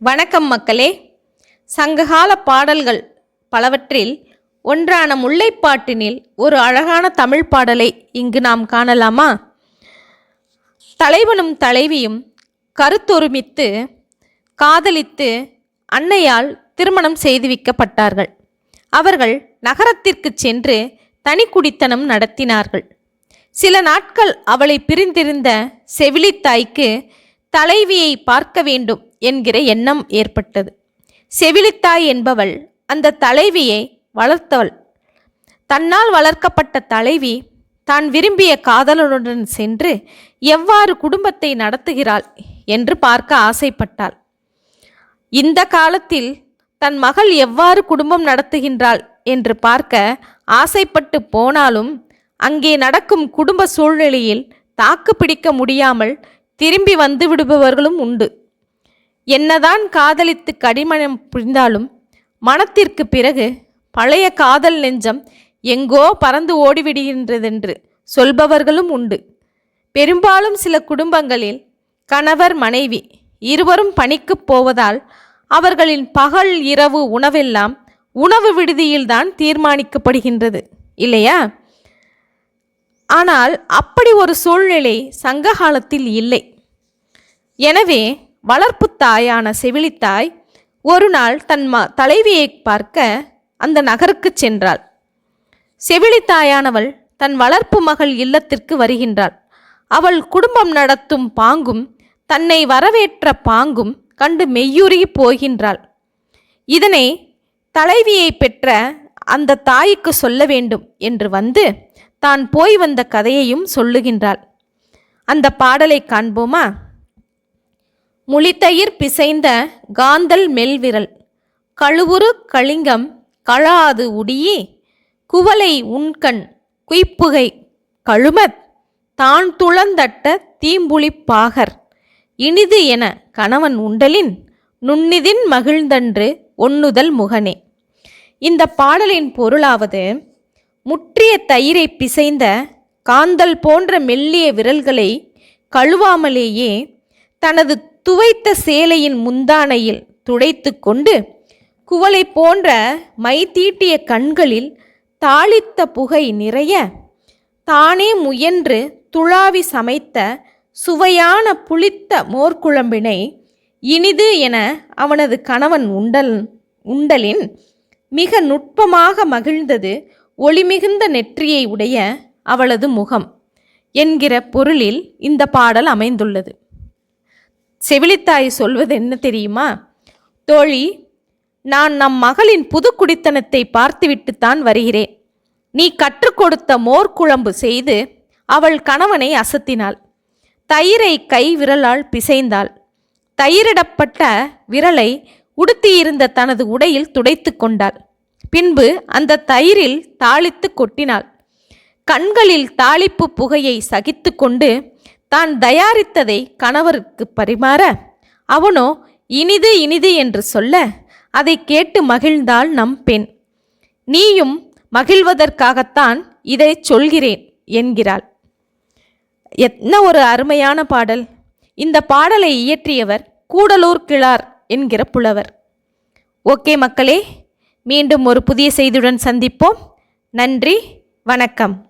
வணக்கம் மக்களே. சங்ககால பாடல்கள் பலவற்றில் ஒன்றான முல்லைப்பாட்டினில் ஒரு அழகான தமிழ் பாடலை இங்கு நாம் காணலாமா? தலைவனும் தலைவியும் கருத்தொருமித்து காதலித்து அன்னையால் திருமணம் செய்து வைக்கப்பட்டார்கள். அவர்கள் நகரத்திற்கு சென்று தனி குடித்தனம் நடத்தினார்கள். சில நாட்கள் அவளை பிரிந்திருந்த செவிலித்தாய்க்கு தலைவியை பார்க்க வேண்டும். என்கிற எண்ணம் ஏற்பட்டது. செவிலித்தாய் என்பவள் அந்த தலைவியை வளர்த்தவள். தன்னால் வளர்க்கப்பட்ட தலைவி தான் விரும்பிய காதலனுடன் சென்று எவ்வாறு குடும்பத்தை நடத்துகிறாள் என்று பார்க்க ஆசைப்பட்டாள். இந்த காலத்தில் தன் மகள் எவ்வாறு குடும்பம் நடத்துகின்றாள் என்று பார்க்க ஆசைப்பட்டு போனாலும் அங்கே நடக்கும் குடும்ப சூழ்நிலையில் தாக்கு பிடிக்க முடியாமல் திரும்பி வந்து விடுபவர்களும் உண்டு. என்னதான் காதலித்து கடிமணம் புரிந்தாலும் மனத்திற்கு பிறகு பழைய காதல் நெஞ்சம் எங்கோ பறந்து ஓடிவிடுகின்றதென்று சொல்பவர்களும் உண்டு. பெரும்பாலும் சில குடும்பங்களில் கணவர் மனைவி இருவரும் பணிக்குப் போவதால் அவர்களின் பகல் இரவு உணவெல்லாம் உணவு விடுதியில்தான் தீர்மானிக்கப்படுகின்றது இல்லையா? ஆனால் அப்படி ஒரு சூழ்நிலை சங்க காலத்தில் இல்லை. எனவே வளர்ப்பு தாயான செவிலித்தாய் ஒரு நாள் தன் ம தலைவியை பார்க்க அந்த நகருக்கு சென்றாள். செவிலித்தாயானவள் தன் வளர்ப்பு மகள் இல்லத்திற்கு வருகின்றாள். அவள் குடும்பம் நடத்தும் பாங்கும் தன்னை வரவேற்ற பாங்கும் கண்டு மெய்யுருகி போகின்றாள். இதனை தலைவியை பெற்ற அந்த தாய்க்கு சொல்ல வேண்டும் என்று வந்து தான் போய் வந்த கதையையும் சொல்லுகின்றாள். அந்த பாடலை காண்போமா? முளித்தயிர் பிசைந்த காந்தல் மெல்விரல். கழுவுரு கலிங்கம் கழாது உடியே குவலை உண்கண் குய்ப்புகை கழுமத் தான் துளந்தட்ட தீம்புளிப்பாகர் இனிது என கணவன் உண்டலின் நுண்ணிதின் மகிழ்ந்தன்று ஒண்ணுதல் முகனே. இந்த பாடலின் பொருளாவது முற்றிய தயிரை பிசைந்த காந்தல் போன்ற மெல்லிய விரல்களை கழுவாமலேயே தனது துவைத்த சேலையின் முந்தானையில் துடைத்து கொண்டு குவளை போன்ற மை தீட்டிய கண்களில் தாளித்த புகை நிறைய தானே முயன்று துளாவி சமைத்த சுவையான புளித்த மோர்க்குழம்பினை இனிது என அவனது கணவன் உண்டல் உண்டலின் மிக நுட்பமாக மகிழ்ந்தது ஒளிமிகுந்த நெற்றியை உடைய அவளது முகம். என்கிற பொருளில் இந்த பாடல் அமைந்துள்ளது. செவிலித்தாய் சொல்வது என்ன தெரியுமா? தோழி நான் நம் மகளின் புது குடித்தனத்தை பார்த்துவிட்டுத்தான் வருகிறேன். நீ கற்றுக் கொடுத்த மோர்க்குழம்பு செய்து அவள் கணவனை அசத்தினாள். தயிரை கை விரலால் பிசைந்தாள். தயிரிடப்பட்ட விரலை உடுத்தியிருந்த தனது உடையில் துடைத்து கொண்டாள். பின்பு அந்த தயிரில் தாளித்து கொட்டினாள். கண்களில் தாளிப்பு புகையை சகித்து கொண்டு தான் தயாரித்ததை கணவருக்கு பரிமாற அவனோ இனிது இனிது என்று சொல்ல அதை கேட்டு மகிழ்ந்தாள் நம் பெண். நீயும் மகிழ்வதற்காகத்தான் இதை சொல்கிறேன் என்கிறாள். என்ன ஒரு அருமையான பாடல். இந்த பாடலை இயற்றியவர் கூடலூர் கிழார் என்கிற புலவர். ஓகே மக்களே மீண்டும் ஒரு புதிய செய்தியுடன் சந்திப்போம். நன்றி வணக்கம்.